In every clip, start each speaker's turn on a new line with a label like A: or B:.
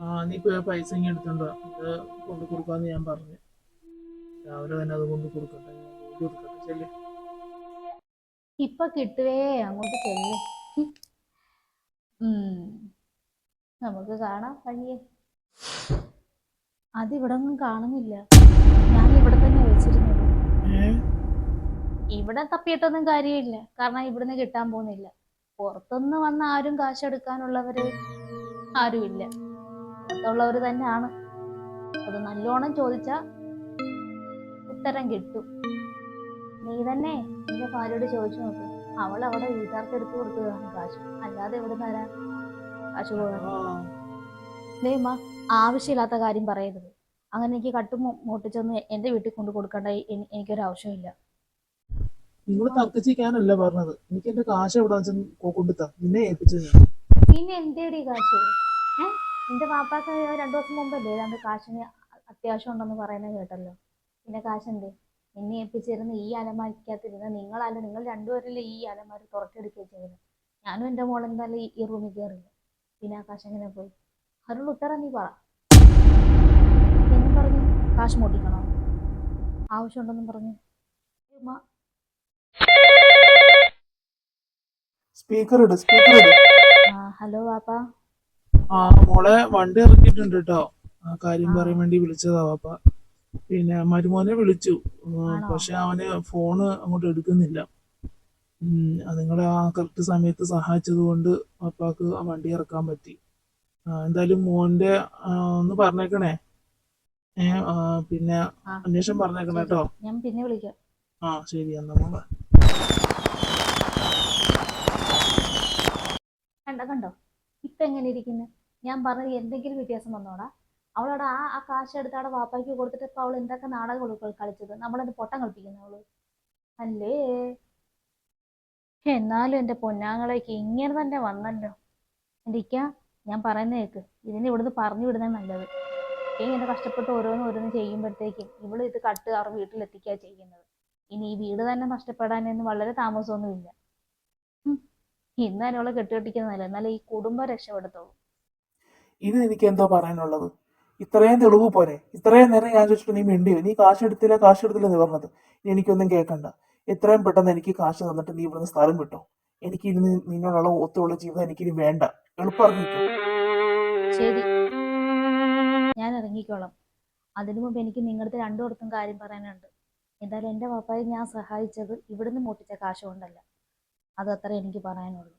A: ആ നീ പോയ പൈസ ഇങ്ങനെ എടുത്തോണ്ട് അത് കൊണ്ട് കൊടുക്കാന്ന് ഞാൻ പറഞ്ഞു. രാവിലെ തന്നെ അത് കൊണ്ട് കൊടുക്കട്ടെ. കൊടുക്കട്ടെ ചെല്ലേ.
B: ഇപ്പൊ കിട്ടുവേ അങ്ങോട്ട് ചെല്ലു. നമുക്ക് കാണാം വഴിയെ അതിവിടെ ഒന്നും കാണുന്നില്ല. ഞാൻ ഇവിടെ തന്നെ വെച്ചിരുന്നത്.
A: ഏ?
B: ഇവിടെ തപ്പിയിട്ടൊന്നും കാര്യമില്ല. കാരണം ഇവിടുന്ന് കിട്ടാൻ പോകുന്നില്ല. പുറത്തുനിന്ന് വന്ന ആരും കാശെടുക്കാനുള്ളവര് ആരുമില്ല. പുറത്തുള്ളവര് തന്നെയാണ്. അത് നല്ലോണം ചോദിച്ചാ ഉത്തരം കിട്ടും. നീ തന്നെ നിന്റെ ഭാര്യയോട് ചോദിച്ചു നോക്ക്. അവൾ അവിടെ വീട്ടുകാർക്ക് എടുത്തു കൊടുത്തതാണ് കാശ്. അല്ലാതെ എവിടെ തരാ കാശ് ദൈവമ ആവശ്യമില്ലാത്ത കാര്യം പറയരുത്. അങ്ങനെ എനിക്ക് കട്ടും മോട്ടിച്ചൊന്നും എന്റെ വീട്ടിൽ കൊണ്ട് കൊടുക്കേണ്ട എനി- എനിക്കൊരു ആവശ്യമില്ല.
A: നിങ്ങൾ തർക്കിച്ചിരിക്കാനല്ല പറഞ്ഞത്? എനിക്ക് എന്റെ കാശ് എവിടെ കൊണ്ടുത്താ നിന്നെ ഏൽപ്പിച്ചു
B: പിന്നെ എന്തേടി കാശ്? നിന്റെ പാപ്പാക്ക് രണ്ടു ദിവസം മുമ്പല്ലേ ഏതാണ്ട് കാശിന് അത്യാവശ്യം ഉണ്ടെന്ന് പറയുന്നത് കേട്ടല്ലോ. പിന്നെ കാശ് എന്തേ എന്നെ ഏൽപ്പിച്ചിരുന്ന ഈ അലമാരിക്കകത്തിരുന്ന് നിങ്ങളല്ല നിങ്ങൾ രണ്ടുപേരല്ലേ ഈ അലമാരി തുറക്കെടുക്കുകയും ചെയ്തത്. ഞാനും എന്റെ മോൾ എന്തായാലും ഈ- റൂമിൽ കയറില്ല പിന്നെ ആ കാശ് എങ്ങനെ പോയി? അതിനുള്ള ഉത്തരം നീ പറ. എന്നും പറഞ്ഞു കാശ് മോട്ടിക്കണോ ആവശ്യമുണ്ടെന്നും പറഞ്ഞു.
A: സ്പീക്കർ ഇട് സ്പീക്കർ ഇട്.
B: ഹലോ പാപ്പ
A: ആ മോളെ വണ്ടി ഇറക്കിയിട്ടുണ്ട് കേട്ടോ ആ കാര്യം. പറയാൻ വേണ്ടി വിളിച്ചതാ പിന്നെ മരുമോനെ വിളിച്ചു. പക്ഷെ അവന് ഫോണ് അങ്ങോട്ട് എടുക്കുന്നില്ല. നിങ്ങളെ ആ കറക്റ്റ് സമയത്ത് സഹായിച്ചത് കൊണ്ട് പപ്പാക്ക് ആ വണ്ടി ഇറക്കാൻ പറ്റി. എന്തായാലും മോന്റെ ഒന്ന് പറഞ്ഞേക്കണേ. ഏ പിന്നെ. അന്വേഷണം പറഞ്ഞേക്കണേ കേട്ടോ
B: ഞാൻ പിന്നെ വിളിക്കാം.
A: ആ ശരി എന്നാ മോളെ.
B: കണ്ടോ കണ്ടോ? ഇപ്പൊ എങ്ങനെ ഇരിക്കുന്നു? ഞാൻ പറഞ്ഞ എന്തെങ്കിലും വ്യത്യാസം വന്നോടാ. അവളോട് ആ ആ കാശ് എടുത്ത് അവിടെ വാപ്പായ്ക്ക് കൊടുത്തിട്ട് ഇപ്പൊ അവൾ എന്തൊക്കെ നാടകം കളി- കളിച്ചത്? നമ്മളത് പൊട്ടം കളിപ്പിക്കുന്നു അവൾ? അല്ലേ? എന്നാലും എന്റെ പൊന്നാങ്ങളേക്ക് ഇങ്ങനെ തന്നെ വന്നല്ലോ. എന്തിക്ക? ഞാൻ പറയുന്ന കേക്ക്. ഇതിനെ ഇവിടുന്ന് പറഞ്ഞു വിടുന്നത് നല്ലത്. ഇങ്ങനെ കഷ്ടപ്പെട്ട് ഓരോന്ന് ഓരോന്ന് ചെയ്യുമ്പോഴത്തേക്കും ഇവൾ ഇത് കട്ട് അവർ വീട്ടിലെത്തിക്കുക ചെയ്യുന്നത്. ഇനി ഈ വീട് തന്നെ നഷ്ടപ്പെടാനൊന്നും വളരെ താമസമൊന്നുമില്ല. ഇന്നാലും അവളെ കെട്ടുകെട്ടിക്കുന്നതല്ല എന്നാലും ഈ കുടുംബം രക്ഷപ്പെടുത്തുള്ളൂ.
A: ഇനി എനിക്ക് എന്തോ പറയാനുള്ളത്? ഇത്രയും തെളിവ് പോരെ. ഇത്രയും നേരം ഞാൻ ചോദിച്ചിട്ട് നീ മിണ്ടിയോ നീ കാശ് എടുത്തില്ല കാശ് എടുത്തില്ല നീ പറഞ്ഞത്. ഇനി എനിക്കൊന്നും കേൾക്കണ്ട. എത്രയും പെട്ടെന്ന് എനിക്ക് കാശ് തന്നിട്ട് നീ ഇവിടുന്ന് സ്ഥലം കിട്ടും എനിക്ക് ഇനി നിന്നോടുള്ള ഒത്തുള്ള ജീവിതം എനിക്കിനി വേണ്ട. എളുപ്പം
B: ഞാൻ ഇറങ്ങിക്കോളാം. അതിനു മുമ്പ് എനിക്ക് നിങ്ങളുടെ രണ്ടുപേർക്കും കാര്യം പറയാനുണ്ട്. എന്തായാലും എന്റെ പപ്പായെ ഞാൻ സഹായിച്ചത് ഇവിടുന്ന് മോട്ടിച്ച കാശ് കൊണ്ടല്ല. അത് അത്ര എനിക്ക് പറയാനുള്ളൂ.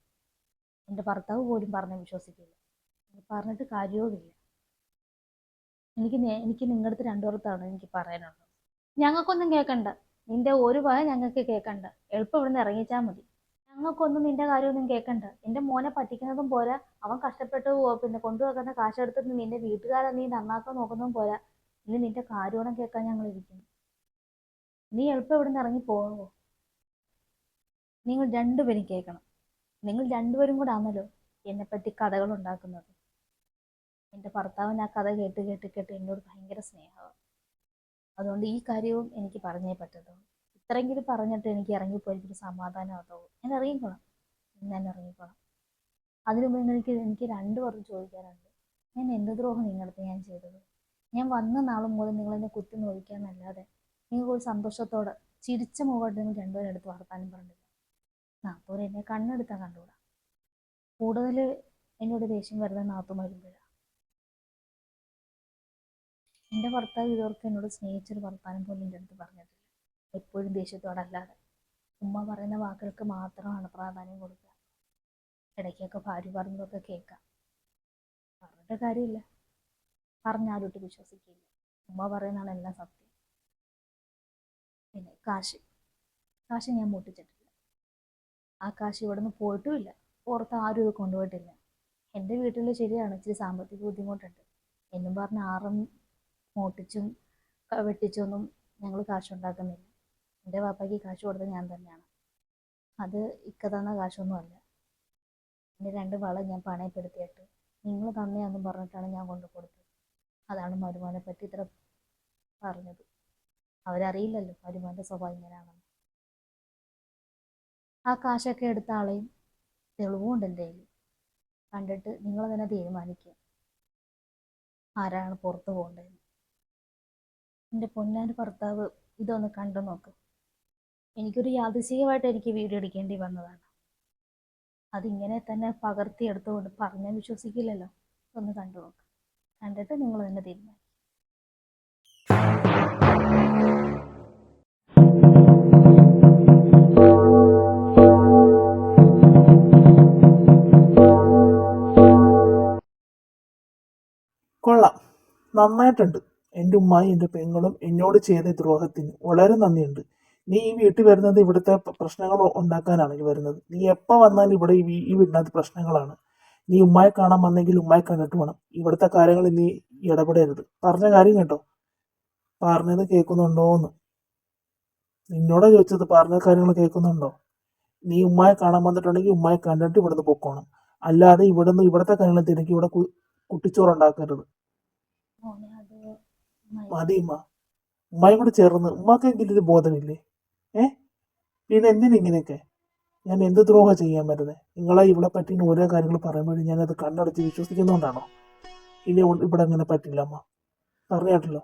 B: എന്റെ ഭർത്താവ് പോലും പറഞ്ഞ് വിശ്വസിക്കില്ല. പറഞ്ഞിട്ട് കാര്യവുമില്ല. എനിക്ക് എനിക്ക് നിങ്ങളുടെ അടുത്ത് രണ്ടുപേർത്താണ് എനിക്ക് പറയാനുള്ളത്. ഞങ്ങൾക്കൊന്നും കേൾക്കണ്ട. നിന്റെ ഒരു വക ഞങ്ങൾക്ക് കേൾക്കണ്ട. എളുപ്പം ഇവിടെ നിന്ന് ഇറങ്ങിച്ചാൽ മതി. ഞങ്ങൾക്കൊന്നും നിന്റെ കാര്യമൊന്നും കേൾക്കണ്ട. എന്റെ മോനെ പറ്റിക്കുന്നതും പോരാ. അവൻ കഷ്ടപ്പെട്ട് പിന്നെ കൊണ്ടുവെക്കുന്ന കാശെടുത്തിട്ട് നിന്റെ വീട്ടുകാരെ നീ നന്നാക്കാൻ നോക്കുന്നതും പോരാ. ഇനി നിന്റെ കാര്യോണം കേൾക്കാൻ ഞങ്ങൾ ഇരിക്കുന്നു. നീ എളുപ്പം ഇവിടെ നിന്ന് ഇറങ്ങി പോകുമോ നിങ്ങൾ രണ്ടുപേരും കേൾക്കണം. നിങ്ങൾ രണ്ടുപേരും കൂടെ ആണല്ലോ എന്നെപ്പറ്റി കഥകൾ ഉണ്ടാക്കുന്നത്. എന്റെ ഭർത്താവിന് ആ കഥ കേട്ട് കേട്ട് കേട്ട് എന്നോട് ഭയങ്കര സ്നേഹമാണ്. അതുകൊണ്ട് ഈ കാര്യവും എനിക്ക് പറഞ്ഞേ പറ്റത്തുള്ളൂ. ഇത്രയെങ്കിലും പറഞ്ഞിട്ട് എനിക്ക് ഇറങ്ങിപ്പോയിട്ട് ഒരു സമാധാനമാകത്തുള്ളൂ ഞാൻ ഇറങ്ങിക്കോളാം. ഞാൻ ഇറങ്ങിക്കോളാം. അതിനു മുമ്പ് എനിക്ക് എനിക്ക് രണ്ടു പേർക്കും ചോദിക്കാറുണ്ട് ഞാൻ എന്ത് ദ്രോഹം നിങ്ങളടുത്ത് ഞാൻ ചെയ്തത്? ഞാൻ വന്ന നാളും മുതൽ നിങ്ങളെന്നെ കുത്തി നോക്കിക്കാന്നല്ലാതെ നിങ്ങൾക്ക് ഒരു സന്തോഷത്തോടെ ചിരിച്ച മുഖമായിട്ട് നിങ്ങൾ രണ്ടുപേരും എടുത്ത് വർത്താനം പറഞ്ഞില്ല നാത്തൂർ എന്നെ കണ്ണെടുത്താൽ കണ്ടുകൂടാ? കൂടുതൽ എന്നോട് ദേഷ്യം വരുന്ന നാത്തും വരുമ്പോഴാണ് എന്റെ ഭർത്താവ് ഇതുവർക്ക് എന്നോട് സ്നേഹിച്ചൊരു വർത്താനം പോലും എന്റെ അടുത്ത് പറഞ്ഞിട്ടില്ല. എപ്പോഴും ദേഷ്യത്തോടല്ലാതെ. ഉമ്മ പറയുന്ന വാക്കുകൾക്ക് മാത്രമാണ് പ്രാധാന്യം കൊടുക്കുക. ഇടയ്ക്കൊക്കെ ഭാര്യ പറഞ്ഞതൊക്കെ കേൾക്കാം. പറഞ്ഞിട്ട് കാര്യമില്ല. പറഞ്ഞാലോട്ട് വിശ്വസിക്കില്ല. ഉമ്മ പറയുന്നതാണ് എല്ലാം സത്യം. പിന്നെ കാശ്. കാശ് ഞാൻ മുട്ടിച്ചിട്ടില്ല. ആ കാശ് ഇവിടെ നിന്ന് പോയിട്ടുമില്ല. പുറത്ത് ആരും ഇത് കൊണ്ടുപോയിട്ടില്ല. എന്റെ വീട്ടിൽ ശരിയാണ് ഇച്ചിരി സാമ്പത്തിക ബുദ്ധിമുട്ടുണ്ട്. എന്നും പറഞ്ഞ് ആറും മോട്ടിച്ചും വെട്ടിച്ചൊന്നും ഞങ്ങൾ കാശുണ്ടാക്കുന്നില്ല. എന്റെ പാപ്പയ്ക്ക് കാശ് കൊടുത്തത് ഞാൻ തന്നെയാണ്. അത് ഇക്ക തന്ന കാശൊന്നുമല്ല എന്റെ രണ്ട് വളം ഞാൻ പണയപ്പെടുത്തിയിട്ട് നിങ്ങൾ തന്നെയാണെന്നും പറഞ്ഞിട്ടാണ് ഞാൻ കൊണ്ടു കൊടുത്തത്. അതാണ് മരുമോനെ പറ്റി ഇത്ര പറഞ്ഞത്. അവരറിയില്ലല്ലോ മരുമോന്റെ സ്വഭാവം ഇങ്ങനെയാണെന്ന് ആ കാശൊക്കെ എടുത്ത ആളെയും തെളിവുമുണ്ട് എന്റെ കണ്ടിട്ട് നിങ്ങൾ തന്നെ തീരുമാനിക്കുക. ആരാണ് പുറത്തു പോകേണ്ടത് എന്റെ പൊന്നാന്റെ ഭർത്താവ് ഇതൊന്ന് കണ്ടു നോക്ക്. എനിക്കൊരു യാദൃശികമായിട്ട് എനിക്ക് വീഡിയോ എടുക്കേണ്ടി വന്നതാണ്. അതിങ്ങനെ തന്നെ പകർത്തി പകർത്തിയെടുത്തുകൊണ്ട് പറഞ്ഞാൽ വിശ്വസിക്കില്ലല്ലോ. ഒന്ന് കണ്ടു നോക്ക്. കണ്ടിട്ട് നിങ്ങൾ തന്നെ തീരുമാനിക്കും.
A: കൊള്ളാം. നന്നായിട്ടുണ്ട്. എന്റെ ഉമ്മായും എന്റെ പെങ്ങളും എന്നോട് ചെയ്ത ദ്രോഹത്തിന് വളരെ നന്ദിയുണ്ട്. നീ ഈ വീട്ടിൽ വരുന്നത് ഇവിടുത്തെ പ്രശ്നങ്ങൾ ഉണ്ടാക്കാനാണ് ഈ വരുന്നത്. നീ എപ്പോൾ വന്നാൽ ഇവിടെ ഈ വീടിനകത്ത് പ്രശ്നങ്ങളാണ്. നീ ഉമ്മായി കാണാൻ വന്നെങ്കിൽ ഉമ്മായി കണ്ടിട്ട് വേണം. ഇവിടുത്തെ കാര്യങ്ങൾ നീ ഇടപെടരുത്. പറഞ്ഞ കാര്യം കേട്ടോ. പറഞ്ഞത് കേൾക്കുന്നുണ്ടോന്ന്. നിന്നോട് ചോദിച്ചത് പറഞ്ഞ കാര്യങ്ങൾ കേൾക്കുന്നുണ്ടോ? നീ ഉമ്മായി കാണാൻ വന്നിട്ടുണ്ടെങ്കിൽ ഉമ്മായി കണ്ടിട്ട് ഇവിടുന്ന് പൊക്കോണം. അല്ലാതെ ഇവിടുന്ന് ഇവിടുത്തെ കാര്യങ്ങൾ തിരക്കി ഇവിടെ കുട്ടിച്ചോറുണ്ടാക്കരുത്.
B: മതി.
A: ഉമ്മ. ഉമ്മയും കൂടെ ചേർന്ന് ഉമ്മക്കെങ്കിലും ഒരു ബോധമില്ലേ? ഏ? പിന്നെ എന്തിനാ ഇങ്ങനെയൊക്കെ? ഞാൻ എന്ത് ദ്രോഹം ചെയ്യാൻ പറ്റുന്നത് നിങ്ങളെ ഇവിടെ പറ്റിന് ഓരോ കാര്യങ്ങൾ പറയുമ്പോഴും ഞാനത് കണ്ണടച്ച് വിശ്വസിക്കുന്നതുകൊണ്ടാണോ ഇനി ഇവിടെ അങ്ങനെ പറ്റില്ല അമ്മ പറഞ്ഞാട്ടല്ലോ